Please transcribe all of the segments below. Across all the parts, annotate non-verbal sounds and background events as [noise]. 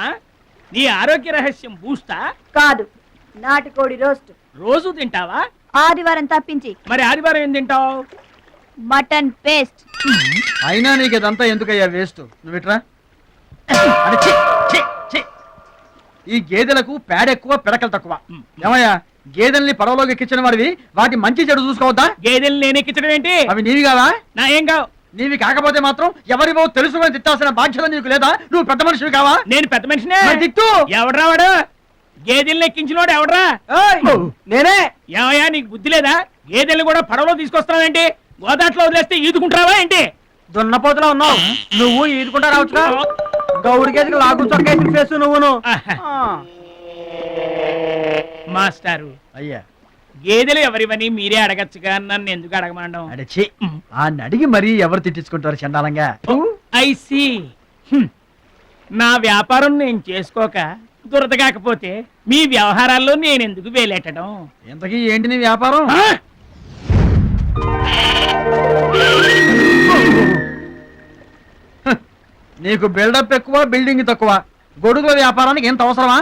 ఆ? నీ ఆరోగ్య రహస్యం బూస్టా? కాదు. నాటుకోడి రోస్ట్. రోజు తింటావా? ఆదివారం తప్పించి. మరి ఆదివారం ఏం తింటావు? Mutton paste. అయినా నీకు ఇదంతా ఎందుకయ్యా వేస్ట్? నువ్వు ఇట్రా. అరే, ఛీ, ఛీ, ఛీ. ఈ గేదెలకు పేడ ఎక్కువ పిడకలు తక్కువ. ఏమయ్యా గేదెల్ని పడవలోకి ఎక్కించిన వాడివి వాటి మంచి చెడు చూసుకోవద్దా? గేదెలు నేను ఎక్కించడం ఏంటి? అవి నీవి కావా? నా ఏం కావు. నీవి కాకపోతే మాత్రం ఎవరివో తెలుసుకొని తిట్టాల్సిన బాధ్యత నీకు లేదా? నువ్వు పెద్ద మనిషివి కావా? నేను పెద్ద మనిషినే. తిట్టు. ఎవడ్రా వాడు? గేదెల్ని ఎక్కించినోడు ఎవడ్రా? నేనే. ఏమయ్యా నీకు బుద్ధి లేదా? గేదెల్ని కూడా పడవలో తీసుకొస్తావేంటి గోదాట్లో వదిలేస్తే ఈదుకుంటావా ఏంటి? దున్నపోతులో ఉన్నావు. నువ్వు ఈదుకుంటా రావచ్చుగా? గౌడి గేదెకి లాగు చొక్కేసి ఫేస్ నువ్వును. మాస్టారు. అయ్యా. గేదెలు ఎవరివని మీరే అడగచ్చుగా నన్ను ఎందుకు అడగమండం? అడచి ఆ నడిగి మరీ ఎవరు తిట్టించుకుంటారు చండాలంగా? I see. నా వ్యాపారం నేను చేసుకోక దురద కాకపోతే మీ వ్యవహారాల్లో నేను ఎందుకు వేలెట్టడం? ఇంతకీ ఏంటి నీ వ్యాపారం? నీకు బిల్డప్ ఎక్కువ బిల్డింగ్ తక్కువ. గొడుగుల వ్యాపారానికి ఎంత అవసరమా?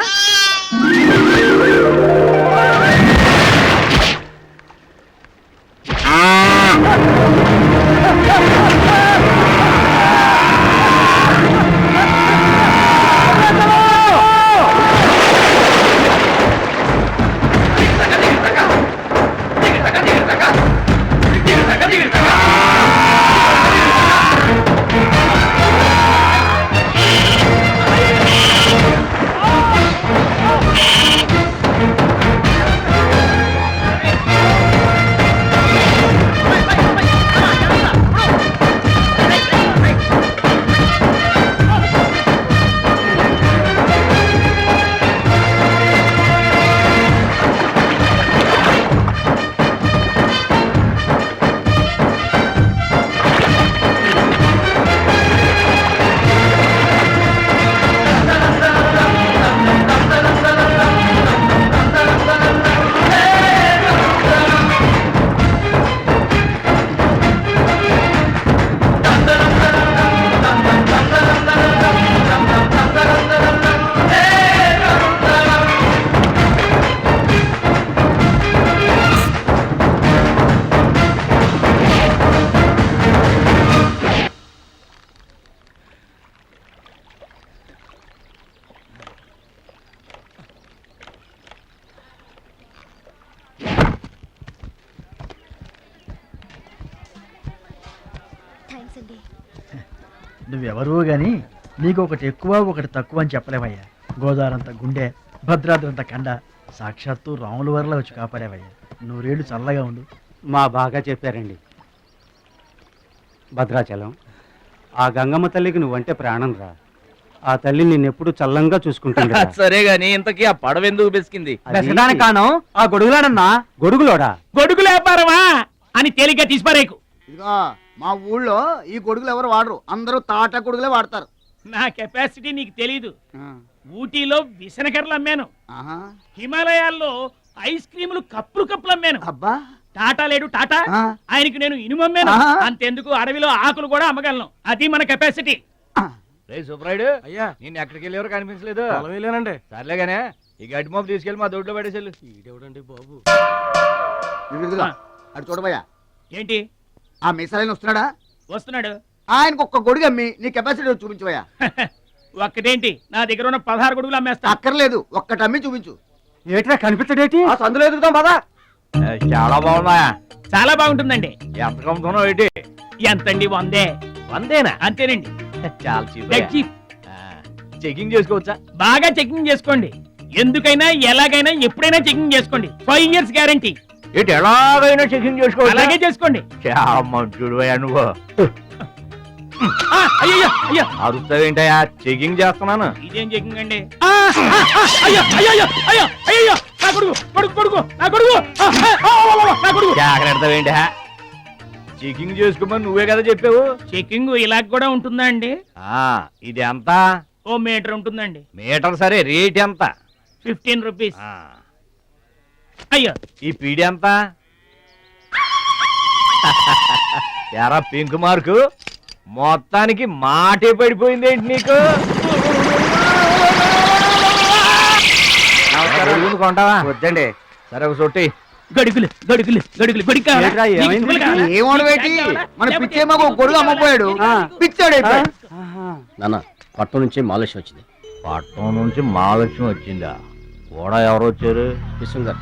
థ్యాంక్స్ అండి నువ్వెవరూ గాని నీకు ఒకటి ఎక్కువ ఒకటి తక్కువ అని చెప్పలేవయ్యా. గోదావరంత గుండె భద్రాద్రంత కండ సాక్షాత్తు రాముల వరలో వచ్చి కాపాడేవయ్యా. నూరేళ్ళు చల్లగా ఉండు. మా బాగా చెప్పారండి. భద్రాచలం ఆ గంగమ్మ తల్లికి నువ్వంటే ప్రాణం రా. ఆ తల్లి నిన్నెప్పుడు చల్లంగా చూసుకుంటుంది [laughs] సరే గాని ఇంతకీ ఆ పడవ ఎందుకు బెసికింది? కాను ఆ గొడుగులాడన్నా? గొడుగులోడా? గొడుగు వ్యాపారమా అని తేలిగ్గా తీసిపారేకు. ఇదిగో మా ఊళ్ళో ఈ గొడుగులు ఎవరు వాడరు. అందరూ తాటా గొడుగులే వాడతారు. నా కెపాసిటీ నీకు తెలీదు. ఊటీలో విసనకర్రలు అమ్మాను. ఆహా. హిమాలయాల్లో ఐస్ క్రీములు కప్పులు కప్పులు అమ్మాను. అబ్బా. టాటా లేడు టాటా. ఆయనకి నేను ఇనుము అమ్మాను. అంతెందుకు అడవిలో ఆకులు కూడా అమ్మగలను. అది మన కెపాసిటీ. సుబ్రాయుడు అయ్యా. నేను ఎక్కడికి వెళ్ళేవారు కనిపించలేదు. వెళ్ళానండి సర్లే గానే ఈ గడ్డి మోపు తీసుకెళ్ళి మా దొడ్లో పడేసేళ్ళు. బాబు? ఇదిగో. ఆ. అటు చూడబోయా. ఏంటి? ఆ మిసలైన వస్తున్నాడా? వస్తున్నాడు. ఆయనకు ఒక్క గొడుగు అమ్మి నీ కెపాసిటీ చూపించబోయా [laughs] ఒక్కటేంటి? నా దగ్గర ఉన్న పదహారు గొడుగులు అమ్మేస్తా. అక్కర్లేదు ఒక్కటి అమ్మి చూపించు. ఏట్రా కనిపించడేటి? ఆ సందులో ఎదుగుతాం పదా. చాలా బాగున్నాయా? చాలా బాగుంటుందండి. ఎంత కమ్ముతున్నావు ఏంటి? ఎంతండి వందే. వందేనా? అంతేనండి. చాలా చీప్. చెకింగ్ చేసుకోవచ్చా? బాగా చెకింగ్ చేసుకోండి. ఎందుకైనా ఎలాగైనా ఎప్పుడైనా చెకింగ్ చేసుకోండి. Five years guarantee. ఏంటి ఎలాగైనా చెకింగ్ అలాగే చేసుకోండి. మంచుడు అయ్యా నువ్వు. ఆ, అయ్యయ్యో, అయ్యో. అరుస్తావేంటయ్యా? చెకింగ్ చేస్తున్నాను. ఇదేం చెకింగ్ అండి? ఆ, ఆ, ఆ, అయ్యో అయ్యో అయ్యో అయ్యో అయ్యో నా కొడుకు కొడుకు కొడుకు నా కొడుకు. ఆ, ఆ, ఆ, ఆ, ఆ, నా కొడుకు. జాగ్రత్తవేంటి చెకింగ్ చేసుకోమని నువ్వే కదా చెప్పావు. చెకింగ్ ఇలా కూడా ఉంటుందా అండి? ఆ ఇది ఎంత? ఓ మీటర్ ఉంటుందండి. మీటర్ సరే రేట్ ఎంత? Fifteen rupees. ఆ, అయ్యో. ఈ పీడి ఎంత? [laughs] ఎరా పింక్ మార్కు? మొత్తానికి మాటే పడిపోయింది ఏంటి నీకు? కొంటావా? వద్దండి. సరే ఒక సొట్టి గడుగులు గడుగులు గడుగులు ఏమైంది? తువ్వలు కావాలా? ఏమోడు పెట్టి మన పిచ్చేమో గొడుగు అమ్మపోయాడు. పిచ్చాడు. నాన్న పట్నం నుంచి మాలేష్ వచ్చింది. పట్నం నుంచి మహాలక్ష్మి వచ్చిందా? కూడా ఎవరు వచ్చారు? విశ్వం గారు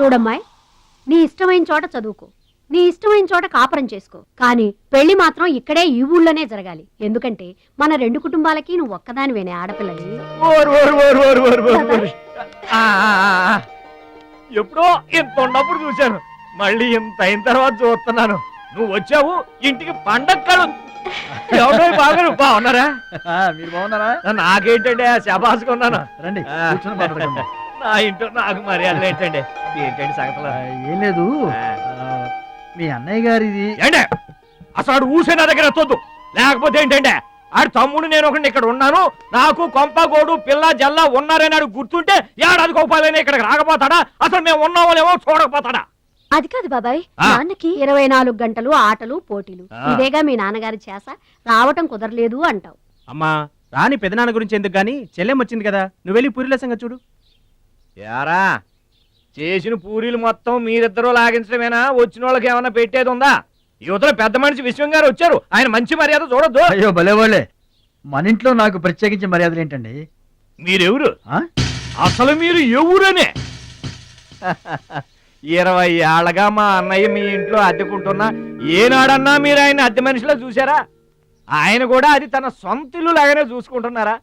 చూడమ్మాయి నీ ఇష్టమైన చోట చదువుకో నీ ఇష్టమైన చోట కాపురం చేసుకో. కానీ పెళ్ళి మాత్రం ఇక్కడే ఈ ఊళ్ళోనే జరగాలి. ఎందుకంటే మన రెండు కుటుంబాలకి నువ్వు ఒక్కదానివేనే ఆడపిల్లని. ఓరు ఓరు ఓరు ఓరు ఓరు ఓరు ఓరు. ఆ, ఆ, ఆ, ఆ. ఎప్పుడో ఇంత ఉన్నప్పుడు చూశాను. మళ్ళీ ఇంత అయిన తర్వాత చూస్తున్నాను. నువ్వు వచ్చావు ఇంటికి పండగ బాగా బాగున్నారా? మీరు బాగున్నారా? నాకేంటండి శబాసుకున్నాను? రండి. నా ఇంట్లో నాకు మర్యాదలు ఏంటండి? ఏంటండి సంగతులు? ఏం లేదు. మీ అన్నయ్య గారిది. ఏంటే? అసలు ఆడు ఊసే నా దగ్గర ఎత్తొద్దు. లేకపోతే ఏంటంటే ఆడు తమ్ముడు నేను ఒకటి ఇక్కడ ఉన్నాను. నాకు కొంప గోడు పిల్ల జల్ల ఉన్నారని ఆడు గుర్తుంటే ఏడాది కోపాలని ఇక్కడికి రాకపోతాడా? అసలు మేము ఉన్నామో లేమో చూడకపోతాడా? అది కాదు బాబాయ్. నాన్నకి ఇరవై నాలుగు గంటలు ఆటలు పోటీలు. ఇదేగా మీ నాన్నగారి చేస? రావటం కుదరలేదు అంటావు. అమ్మా రాని పెదనాన్న గురించి ఎందుకు గాని? చెల్లెం వచ్చింది కదా. నువ్వు వెళ్ళి పూరిల సంగతి చూడు. యారా చేసిన పూరీలు మొత్తం మీరిద్దరూ లాగించడమేనా? వచ్చిన వాళ్ళకి ఏమైనా పెట్టేది ఉందా? యువతలో పెద్ద మనిషి విశ్వం గారు వచ్చారు. ఆయన మంచి మర్యాద చూడొద్దు. అయ్యో భలే వాళ్ళే మన ఇంట్లో నాకు ప్రత్యేకించి మర్యాదలు ఏంటండి మీరెవరు? అసలు మీరు ఎవరనే? [laughs] ఇరవై ఏళ్ళగా మా అన్నయ్య మీ ఇంట్లో అద్దెకుంటున్నా ఏనాడన్నా మీరు ఆయన అద్దె మనిషిలో చూసారా ఆయన కూడా అది తన సొంత ఇల్లు లాగానే చూసుకుంటున్నారా?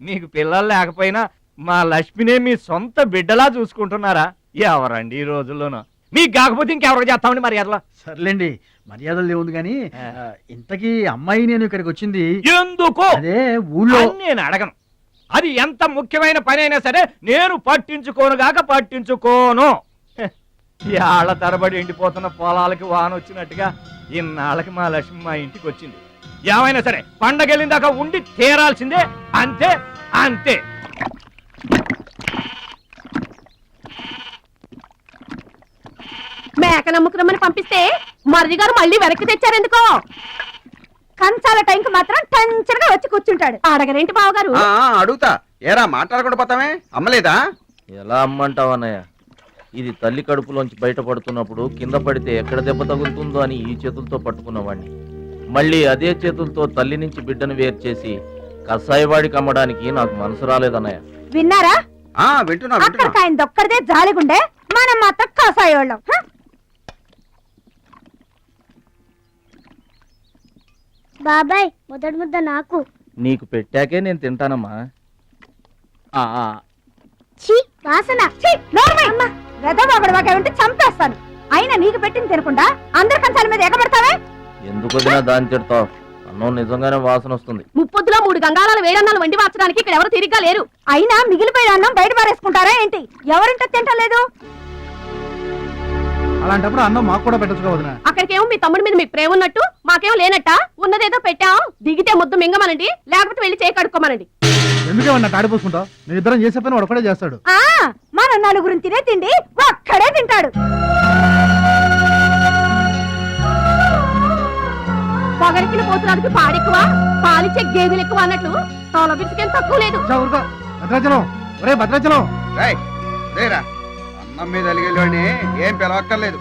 మీకు పిల్లలు లేకపోయినా మా లక్ష్మినే మీ సొంత బిడ్డలా చూసుకుంటున్నారా? ఎవరండి ఈ రోజుల్లోనూ? మీకు కాకపోతే ఇంకెవరికి చేస్తామండి మర్యాదలో? సర్లేండి మర్యాదలు లేవుంది కానీ ఇంతకీ అమ్మాయి నేను ఇక్కడికి వచ్చింది. ఎందుకు? అదే ఊళ్ళో. నేను అడగను. అది ఎంత ముఖ్యమైన పని అయినా సరే నేను పట్టించుకోను గాక పట్టించుకోను. ఏళ్ళ తరబడి ఎండిపోతున్న పొలాలకి వాన వచ్చినట్టుగా ఇన్నాళ్ళకి మా లక్ష్మి మా ఇంటికి వచ్చింది. ఏమైనా సరే పండగ వెళ్ళిన దాకా ఉండి తీరాల్సిందే. అంతే అంతే. మేక నమ్ముకురమ్మని పంపిస్తే మరిది గారు మళ్ళీ వెనక్కి తెచ్చారెందుకో? కంచాల టైంకి మాత్రం టెన్షన్గా వచ్చి కూర్చుంటాడు. అడగరేంటి బావగారు? ఆ, ఆ, అడుగుతా. ఏరా మాట్లాడకుండా పోతామే? అమ్మలేదా? ఎలా అమ్మంటావు అన్నయ్య? ఇది తల్లి కడుపులోంచి బయటపడుతున్నప్పుడు కింద పడితే ఎక్కడ దెబ్బ తగులుతుందో అని ఈ చేతులతో పట్టుకున్నవాణ్ణి. మళ్ళీ అదే చేతులతో తల్లి నుంచి బిడ్డను వేరు చేసి కసాయివాడికి అమ్మడానికి నాకు మనసు రాలేదన్నయ్య విన్నారా? ఆ వింటున్నా జాలిగుండే మనం మాత్రం కాసాయోళ్ళం హ? బాబాయ్ మొదటి ముద్ద నాకు. నీకు పెట్టాకే నేను తింటానమ్మా. ఆ, ఆ, ఛీ వాసన. ఛీ, నోర్మై! వెధవబడి వాకే ఉంటే చంపేస్తాను. అయినా నీకు పెట్టింది తినకుండా అందరి కంచాల మీద ఎగబడతావే? ఎందుకు వదినా దాన్ని తిడతావు? అన్నం నిజంగానే వాసన వస్తుంది. ముప్పొద్దులో మూడు గంగాళాల వేడన్నాలు వండి మార్చడానికి ఇక్కడ ఎవరు తిరిగ్గా లేరు. అయినా మిగిలిపోయిన అన్నం బయట పారేసుకుంటారా ఏంటి? ఎవరింటో తింటలేదు? అలాంటప్పుడు అన్నం మాకు కూడా పెట్టచ్చు వదిన. అక్కడికేమో మీ తమ్ముడి మీద మీకు ప్రేమ ఉన్నట్టు మాకేమో లేనట్ట? ఉన్నదేదో పెట్టాం దిగితే ముద్దు మింగమనండి లేకపోతే వెళ్ళి చేయి కడుక్కోమనండి. ఎందుకేమన్నా తాడిపోసుకుంటావు నేను ఇద్దరం చేసే పని వాడు ఒకటే చేస్తాడు. ఆ మన నలుగురు తినే తిండి ఒక్కడే తింటాడు. పొగరికిన పోతురానికి పాడెక్కువ పాలిచ్చే గేదెలు ఎక్కువ అన్నట్లు తోల బిడ్డకేం తక్కువ లేదు. భద్రాచలం. ఒరే భద్రాచలం. రేయ్, రేరా అమ్మేదలిగేలోనే ఏం పిలవక్కర్లేదు.